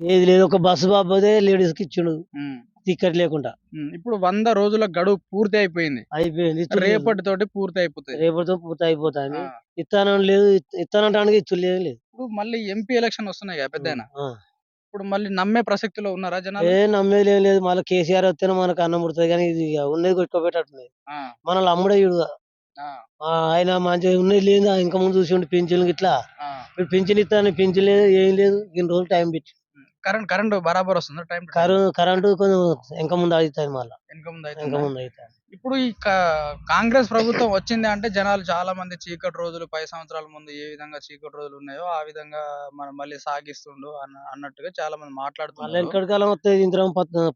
ఏది లేదు ఒక బస్సు బాబోదే లేడీస్కి ఇచ్చిండు టికెట్ లేకుండా. ఇప్పుడు వంద రోజుల గడువు పూర్తి అయిపోయింది. అయిపోయింది. ఇచ్చుడు. లేదు. రేపటి తోటి పూర్తి అయిపోతుంది రేపటితో పూర్తి అయిపోతాయి ఆ, ఇస్తానం లేదు ఇస్తానంటానికి ఇచ్చుడు లేదు ఇప్పుడు మళ్ళీ ఎంపీ ఎలక్షన్ వస్తున్నాయి కదా పెద్ద. ఇప్పుడు మళ్ళీ నమ్మే ప్రసక్తిలో ఉన్నారా జనాలు? ఏ నమ్మేది ఏం లేదు. మళ్ళీ కేసీఆర్ వస్తేనే మనకు అన్నం పుడుతుంది కానీ ఇది ఇక ఉన్నది కొట్టుకోబెట్టట్టున్నాయి ఆ, మనల్ని అమ్ముడే ఆ, ఆయన మంచిగా ఉన్నది లేదు ఇంకా ముందు చూసి ఉండి పింఛన్లు ఇట్లా. ఇప్పుడు పింఛన్ ఇస్తాను పింఛన్ లేదు ఏం లేదు ఇన్ని రోజులు టైం పెట్టి కరెంట్ కరెంట్ బరాబర్ వస్తుందా. టైం కరు కరెంటు కొంచెం ఇంకా ముందు అవుతుంది మళ్ళీ. వెనక ముందు ఇంకా అవుతుందా? ముందు అవుతుంది ఇప్పుడు ఈ కాంగ్రెస్ ప్రభుత్వం వచ్చింది అంటే జనాలు చాలా మంది చీకటి రోజులు పది సంవత్సరాల ముందు ఏ విధంగా చీకటి రోజులు ఉన్నాయో ఆ విధంగా మనం మళ్ళీ సాగిస్తుండు అన్న అన్నట్టుగా చాలా మంది మాట్లాడుతున్నారు. కాలం వస్తుంది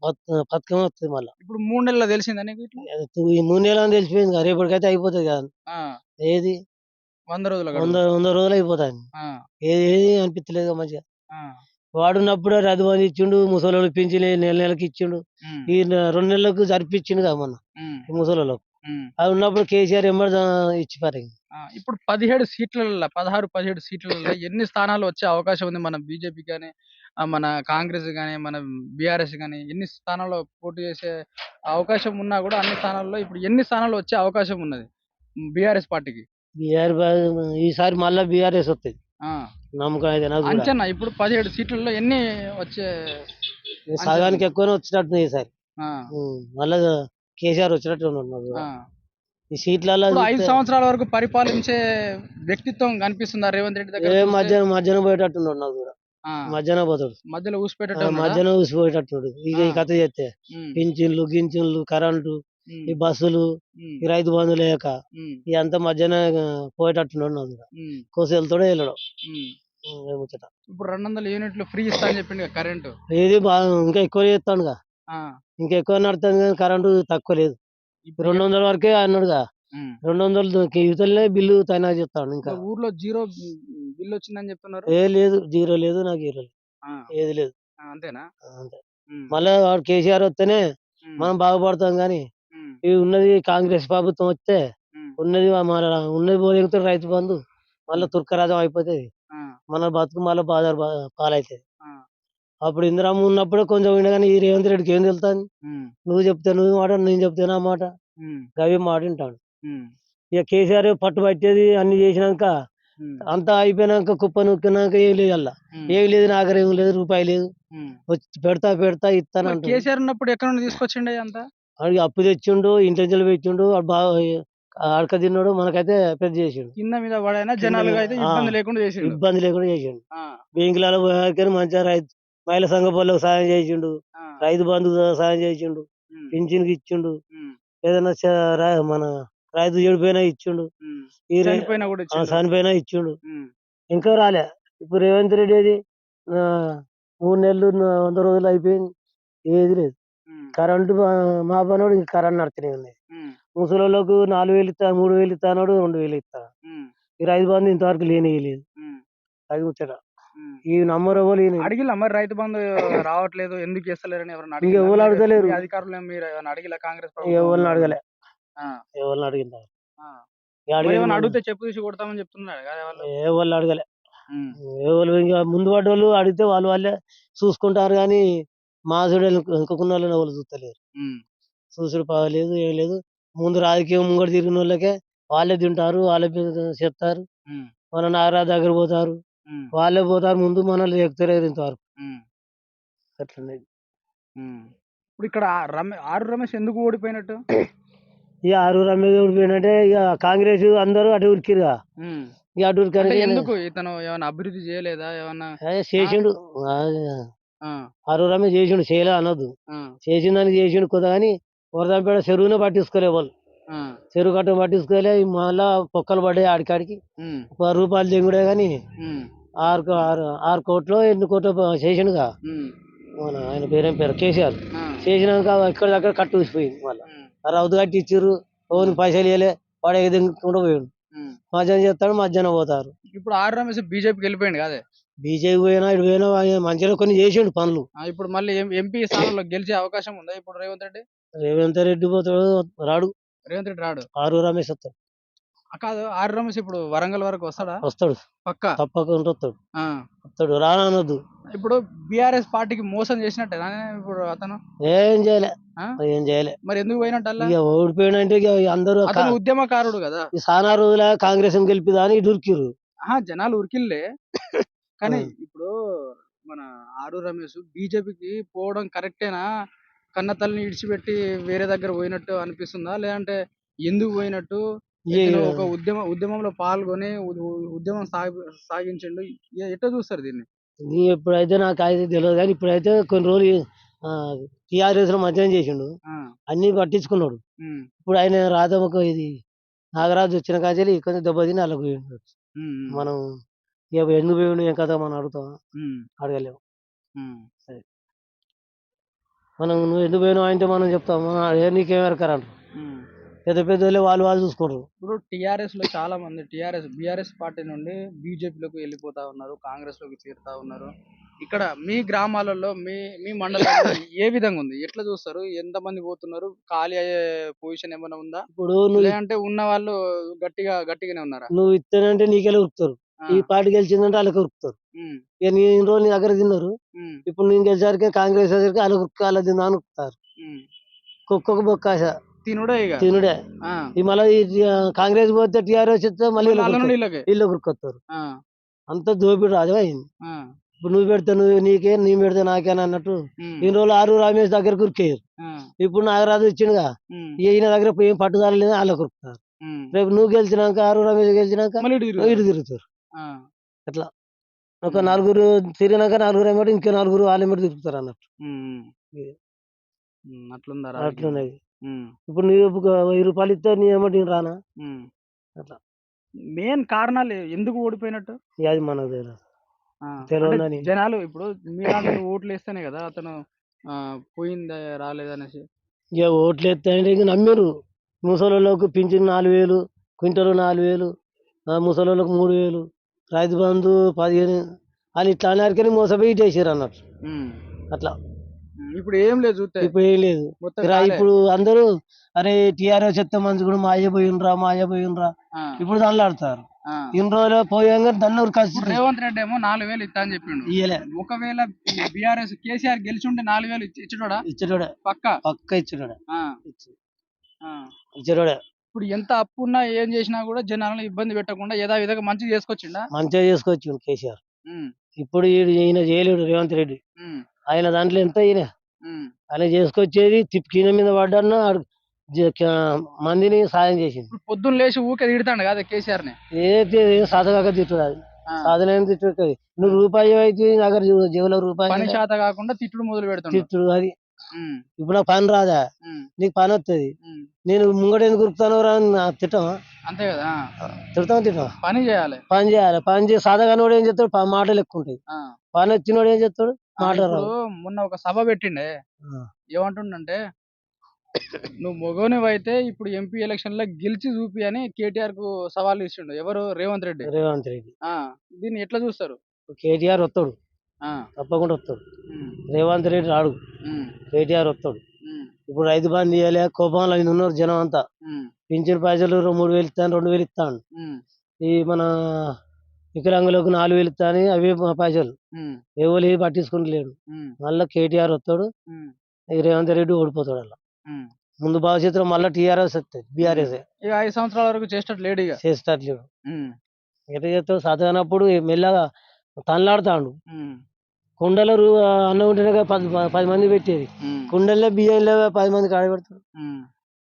పథకం వస్తుంది మళ్ళీ. ఇప్పుడు మూడు నెలలు తెలిసిందా నీకు ఇట్లా? ఈ మూడు నెలలు తెలిసిపోయింది కదా రేపటికైతే అయిపోతుంది కదా. ఏది? వంద రోజుల వంద. వంద రోజులు అయిపోతాయి ఏది అనిపించలేదు మంచిగా. వాడున్నప్పుడు రద్దు బంధు ఇచ్చిండు ముసలి పింఛన్ నెల నెలకి ఇచ్చిండు. ఈ రెండు నెలలకు జరిపించిండు కదా మొన్న ఉమ్. అది ఉన్నప్పుడు కేసీఆర్ ఎంబడి ఇచ్చి ఇప్పుడు పదిహేడు సీట్లలో పదహారు పదిహేడు సీట్లలో ఎన్ని స్థానాలు వచ్చే అవకాశం ఉంది మన బీజేపీ కానీ మన కాంగ్రెస్ కానీ మన బీఆర్ఎస్ కానీ ఎన్ని స్థానాల్లో పోటీ చేసే అవకాశం ఉన్నా కూడా అన్ని స్థానాల్లో ఇప్పుడు ఎన్ని స్థానాలు వచ్చే అవకాశం ఉన్నది? బీఆర్ఎస్ పార్టీకి. బీఆర్ ఈసారి మళ్ళా బీఆర్ఎస్ వస్తుంది నమ్మకం అయితే నాకు కూడా. అంచనా ఇప్పుడు పదిహేడు సీట్లలో ఎన్ని వచ్చే ఈ సగానికి ఎక్కువనే వచ్చినట్టు ఈసారి ఆ. మళ్ళా కేసీఆర్ వచ్చినట్టు ఉన్నాడు. ఆ. ఈ సీట్లలో ఇప్పుడు ఐదు సంవత్సరాల వరకు పరిపాలించే వ్యక్తిత్వం కనిపిస్తుందా రేవంత్ రెడ్డి దగ్గర చూస్తే? మధ్యాహ్నం మధ్యాహ్నం పోయేటట్టున్నాడు నాకు కూడా ఆ, మధ్యాహ్నం పోతాడు మధ్యలో ఆ, ఊసిపెట్టడం మధ్యాహ్నం ఊసిపోయేటట్టున్నాడు ఇక ఈ. కథ చేస్తే పింఛన్లు గింఛన్లు కరెంటు ఈ బస్సులు ఈ రైతు బంధు లేక ఇదంతా మధ్యాహ్నం ఆ, పోయేటట్టున్నాడు నాకు కోసి వెళ్తాడో వెళ్ళడం. ముచ్చట. ఇప్పుడు రెండు వందల యూనిట్లు ఫ్రీ ఇస్తా అని చెప్పిండు కదా కరెంటు. ఏది బాగా ఇంకా ఎక్కువ చేస్తాడుగా ఇంకా. ఎక్కువ నడుతుంది కానీ కరెంటు తక్కువ లేదు. రెండు వందల వరకే అన్నాడుగా. రెండు వందలు యువతలనే బిల్లు తైనా చెప్తాడు ఇంకా. ఊర్లో జీరో బిల్ వచ్చిందని చెప్తున్నారు. ఏ లేదు జీరో లేదు నాకు జీరో లేదు. ఏది లేదు. అంతేనా? అంతే. మళ్ళీ వాడు కేసీఆర్ వస్తేనే మనం బాగుపడతాం కానీ ఇది ఉన్నది కాంగ్రెస్ ప్రభుత్వం వస్తే ఉన్నది మన ఉన్నది పోలేకపోతే రైతు బంధు? మళ్ళీ తుర్కరాజం అయిపోతుంది. మన బతుకు మళ్ళీ బాధ పాలవుతుంది అప్పుడు ఇందిరమ్మ ఉన్నప్పుడే కొంచెం ఉండే కానీ ఈ రేవంత్ రెడ్డికి ఏం ఉమ్, నువ్వు చెప్తే నువ్వు మాట నేను చెప్తే నా మాట. గవి మాట వింటాడు. ఇక కేసీఆర్ పట్టు పట్టేది అన్ని చేసినాక అంతా అయిపోయినాక కుప్ప నొక్కినాక ఏం లేదు అలా. ఏం లేదు నాగర లేదు రూపాయి లేదు. పెడతా పెడతా మరి ఇస్తానంటు కేసీఆర్ ఉన్నప్పుడు ఎక్కడ నుండి తీసుకొచ్చిండే అంత? వాడికి అప్పు తెచ్చిండు ఇంటి పెట్టిండు వాడు బాగా అడక తిన్నాడు మనకైతే పెద్ద చేసిండు. కింద మీద పడైనా అయితే ఆ. ఇబ్బంది లేకుండా చేసిండు. ఇబ్బంది లేకుండా చేసిండు. బ్యాంకులలో పోయాకని మంచిగా రైతు మహిళా సంఘ పనులకు సాయం చేసిండు రైతు బంధు సాయం చేసిండు పింఛన్కి ఇచ్చిండు ఏదైనా మన రైతు చెడిపోయినా ఇచ్చిండు చనిపోయినా ఇచ్చిండు. ఇంకా రాలే. ఇప్పుడు రేవంత్ రెడ్డి మూడు నెలలు వంద రోజులు అయిపోయింది. ఏది లేదు. కరెంటు మా- పనోడు ఇంకా కరెంట్ నడుతూనే ఉన్నాయి ఉమ్, ముసలోళ్ళకు నాలుగు వేలు ఇస్తా మూడు వేలు ఇస్తాడు రెండు వేలు ఇస్తా. ఉమ్, ఈ రైతు బంధు ఇంతవరకు లేని లేదు. అది ముచ్చట. ఈ నంబర్ ఎవరు ఈయన. అడిగిలా మరి రైతు బంధు రావట్లేదు ఎందుకు చేస్తలేరని ఎవరు అడిగిల్లా? అడగలేరు. అధికారులు మీరు అడిగిలా కాంగ్రెస్ ఎవరిని అడగలే. ఎవరిని అడిగిందా అడిగితే చెప్పు తీసి కొడతామని చెప్తున్నారు వాళ్ళు. ఎవరిని అడగలే. ఎవరు ఇంకా ముందు పడ్డోళ్ళు అడిగితే వాళ్ళు వాళ్ళే చూసుకుంటారు కానీ మా చూడ ఇంకొకన్న వాళ్ళని ఎవరు చూస్తలేరు చూసుడు పాలేదు ఏం లేదు. ముందు రాజకీయం ముంగడు తిరిగిన వాళ్ళకే వాళ్ళే తింటారు వాళ్ళే చెప్తారు. మన నాగరాజు దగ్గర పోతారు. వాళ్ళే పోతారు ముందు మనల్ని ఎక్కుతలేరు ఇంతవరకు. ఉమ్. ఇప్పుడు ఇక్కడ ఆ రమే ఆరు రమేష్ ఎందుకు ఓడిపోయినట్టు? ఇక ఆరు రమేష్ ఓడిపోయినట్టే ఇక కాంగ్రెస్ అందరూ అటు ఉరికిరుగా. ఇక అటు ఉరికని ఎందుకు ఇతను ఏమైనా అభివృద్ధి చేయలేదా? ఏమన్నా అదే చేసిండు. రమేష్ చేసిండు చేయలే అనొద్దు. చేసిన దానికి చేసిండు కొద్ది కానీ వరదంపేట చెరువునే పట్టించుకోలే వాళ్ళు చెరువు కట్ట పట్టించుకోలే మళ్ళా పొక్కలు పడ్డాయి ఆడికాడికి. పది రూపాయలు దిగుడే కానీ ఆరు ఆరు ఆరు కోట్లు ఎన్ని కోట్లు చేసిండుగా? మన ఆయన పేరేం పేరు? కేసీఆర్. చేసినాక ఇక్కడ దగ్గర కట్టు ఊసిపోయింది మళ్ళీ. రౌతు కట్టి ఇచ్చిర్రు ఓన్ పైసలు ఇవ్వలే వాడు ఎదుగుకుండా పోయాడు. మధ్యాహ్నం చేస్తాడు మధ్యాహ్నం పోతారు. ఇప్పుడు ఆరు రమేష్ బీజేపీకి వెళ్ళిపోయింది కదే? బీజేపీ పోయినా ఇటు పోయినా మంచిగా కొన్ని చేసిండు పనులు. ఆ, ఇప్పుడు మళ్ళీ ఎం- ఎంపీ స్థానంలో గెలిచే అవకాశం ఉందా? ఇప్పుడు రేవంత్ రెడ్డి? రేవంత్ రెడ్డి పోతాడు రాడు. రేవంత్ రెడ్డి రాడు? ఆరు రమేష్ వస్తాడు. కాదు ఆర్ రమేష్ ఇప్పుడు వరంగల్ వరకు వస్తాడా? వస్తాడు. పక్క? తప్పకుండా వస్తాడు. వస్తాడు రానొద్దు ఇప్పుడు బీఆర్ఎస్ పార్టీకి మోసం చేసినట్టే ఇప్పుడు అతను? ఏం చేయలే. ఆ? ఏం చేయలే. మరి ఎందుకు పోయినట్టల్లా? ఇక ఓడిపోయినంటే ఇక అందరూ కా- అతను ఉద్యమకారుడు కదా. ఈ సానా రోజుల కాంగ్రెస్ గెలిపిదా అని దురికిరు ఆహా జనాలు ఉరికిల్లే. కానీ. ఇప్పుడు మన ఆరు రమేష్ బీజేపీకి పోవడం కరెక్టేనా? కన్న తల్లిని ఇడిచిపెట్టి వేరే దగ్గర పోయినట్టు అనిపిస్తుందా? లేదంటే ఎందుకు పోయినట్టు? ఒక ఉద్యమ ఉద్యమంలో పాల్గొని ఉ- ఉద్యమం సాగి సాగించిండు. ఎట్లా చూస్తారు దీన్ని? నీ ఎప్పుడైతే నాకు అయితే తెలియదు కానీ ఇప్పుడైతే కొన్ని రోజులు టీఆర్ఎస్లో మధ్యాహ్నం చేసిండు. ఆ, అన్ని పట్టించుకున్నాడు. ఉమ్, ఇప్పుడు ఆయన రాధమ్మకు ఇది నాగరాజు వచ్చిన కాంచెల్లి కొంచెం దెబ్బతిని అలా పోయిండు. ఉమ్, ఉమ్, మనం ఎందుకు పోయిండు ఏం కదా మనం అడుగుతాం అడగలేము ఉమ్. మనం నువ్వు ఎందుకు పోయినావు అంటే మనం చెప్తాం "ఆ, ఏ నీకేం ఎరకరంట ఉమ్. పెద్ద పెద్ద వాళ్ళు వాళ్ళు చూసుకుంటారు ఇప్పుడు టిఆర్ఎస్లో చాలా మంది టిఆర్ఎస్ బీఆర్ఎస్ పార్టీ నుండి బీజేపీలోకి వెళ్ళిపోతా ఉన్నారు కాంగ్రెస్లోకి చేరుతా ఉన్నారు. ఇక్కడ మీ గ్రామాలలో మీ మీ మండలంలో ఏ విధంగా ఉంది? ఎట్లా చూస్తారు? ఎంత మంది పోతున్నారు? ఖాళీ అయ్యే పొజిషన్ ఏమైనా ఉందా? ఇప్పుడు లేదంటే ఉన్న వాళ్ళు గట్టిగా గట్టిగానే ఉన్నారా? నువ్వు ఇస్తానంటే నీకెళ్ళి ఉరుకుతారు? ఈ పార్టీ గెలిచిందంటే వాళ్ళకి ఉరుకుతారు. ఇక ఇన్ని రోజులు నీ దగ్గర తిన్నారు. ఇప్పుడు నేను గెలిచారికే కాంగ్రెస్ వచ్చరికి వాళ్ళకి ఉరుకు వాళ్ళ తిందా ఉమ్. కుక్కకు బొక్కాస తినుడే తినుడే. ఈ మళ్ళీ ఈ కాంగ్రెస్ పోతే టీఆర్ఎస్ వస్తే మళ్ళీ. ఇల్లు ఉరుకొస్తారు అంత దోపిడి రాజు అయింది. ఇప్పుడు నువ్వు పెడితే నువ్వు నీకే నీ పెడితే నాకేనా అన్నట్టు ఇన్ని రోజులు ఆరు రామేష్ దగ్గరకు ఉరికేయరు. ఆ, ఇప్పుడు నాగరాజు ఇచ్చిండుగా. ఈయన దగ్గర ఏం పట్టుదల లేదు వాళ్ళకి ఉరుకుతారు. ఉమ్. రేపు నువ్వు గెలిచినాక ఆరు రమేష్ గెలిచినాక ఇటు తిరుగుతారు. అట్లా. ఒక. నలుగురు తిరిగినాక నలుగురు ఏమిటి ఇంకో నలుగురు వాళ్ళ ఏమిటి తిరుగుతారు అన్నట్టు. అట్లుందా? అట్లున్నది ఇప్పుడు నీ ఒక వెయ్యి రూపాయలు ఇస్తే నీ ఏమిటి నేను రానా. అట్లా. మెయిన్ కారణాలు ఎందుకు ఓడిపోయినట్టు? అది మనకు తెలియదు. జనాలు ఇప్పుడు మీలాంటి ఓట్లు వేస్తేనే కదా అతను పోయిందా రాలేదనేసి. ఇక ఓట్లు ఎత్తాయంటే ఇంక నమ్మారు. ముసలోళ్ళకు పింఛన్ నాలుగు వేలు క్వింటల్ నాలుగు వేలు ముసలోళ్ళకు మూడు వేలు. రైతు బంధు పదిహేను అని ఇట్లా అనేసరికి మోసపోయి ఇటేసారు అన్నట్టు. అట్లా. ఇప్పుడు ఏం లేదు చూస్తే ఇప్పుడు ఏం లేదు. ఇప్పుడు అందరూ అరే టీఆర్ఎస్ చెత్త మంచి కూడా మాయ పోయినరా మాయ పోయినరా ఇప్పుడు దానిలాడతారు. ఆ. ఇన్ని రోజులు పోయాక దాన్ని కలిసి రేవంత్ రెడ్డి ఏమో నాలుగు వేలు ఇస్తా అని చెప్పిండు. ఇయ్యలే. ఒకవేళ బీఆర్ఎస్ కేసీఆర్ గెలిచి ఉంటే నాలుగు వేలు ఇచ్చి- ఇచ్చేటోడా? ఇచ్చటోడే. పక్క? పక్క ఇచ్చటోడే. ఆ. ఇచ్చటోడే. ఇప్పుడు ఎంత అప్పు ఉన్నా ఏం చేసినా కూడా జనాలను ఇబ్బంది పెట్టకుండా ఏదో విధంగా మంచిగా చేసుకొచ్చిండా? మంచిగా చేసుకొచ్చిండు కేసీఆర్. ఉమ్, ఇప్పుడు ఈడు- ఈయన చేయలేడు రేవంత్ రెడ్డి. ఉమ్, ఆయన దాంట్లో ఎంత ఈయన? ఉమ్, ఆయన చేసుకొచ్చేది తిప్పిన మీద పడ్డన్న ఆడు జ- క- మందిని సాయం చేసింది. ఇప్పుడు పొద్దున్న లేచి ఊకే తిడతాడు కదా కేసీఆర్ని ఏదైతే సాధగాక తిట్టుడు అది. ఆ, సాధన తిట్టుడు నువ్వు రూపాయి అయితే నా దగ్గర జే- జేబులో రూపాయి పని లేదా? శాత కాకుండా తిట్టుడు మొదలు పెడుతుండు. తిట్టుడు అది. ఇప్పుడు నాకు పని రాదా? నీకు పని వస్తుంది. నేను ముంగట ఎందుకు ఉరుకుతాను రా అని నా తిట్టమా అంతే కదా? తిడతాం తిట్టమా పని చేయాలి. పని చేయాలి. పని చేసి సాధగానోడు ఏం చేస్తాడు? ప- మాటలు ఎక్కువ ఉంటాయి. పని వచ్చినోడు ఏం చేస్తాడు? ఆ, మాట ఇప్పుడు రావు మొన్న ఒక సభ పెట్టిండే. ఏమంటుండంటే నువ్వు మొగోనివి అయితే ఇప్పుడు ఎంపీ ఎలక్షన్లో గెలిచి చూపి అని కేటీఆర్కు సవాల్ ఇచ్చిండు ఎవరు? రేవంత్ రెడ్డి. రేవంత్ రెడ్డి. దీన్ని ఎట్లా చూస్తారు? కేటీఆర్ వస్తాడు. తప్పకుండా వస్తాడు. రేవంత్ రెడ్డి రాడు. కేటీఆర్ వస్తాడు. ఇప్పుడు రైతు బంధు ఇవ్వలే కోపంలో ఆయన ఉన్నారు జనం అంతా. పింఛన్ పైసలు మూడు వేలు ఇస్తాను రెండు వేలు ఇస్తాను. ఈ మన వికలాంగులకు నాలుగు వేలు ఇస్తాను అవే పైసలు. ఎవరు పట్టించుకుంటలేడు. మళ్ళీ కేటీఆర్ వస్తాడు. రేవంత్ రెడ్డి ఓడిపోతాడు అలా. ముందు భవిష్యత్తులో మళ్ళీ టీఆర్ఎస్ వస్తుంది బీఆర్ఎస్ ఇక ఐదు సంవత్సరాల వరకు చేసేటట్టు లేడు ఇక. చేసేటట్లు ఉమ్, ఎట్లా చేస్తావు చదవనప్పుడు మెల్లగా తనలాడుతాడు. కుండలో అన్నం ఉంటేనే కదా పది పది మంది పెట్టేది. కుండల్లో బియ్యంలో పది మంది కాడ పెడతాడు ఉమ్.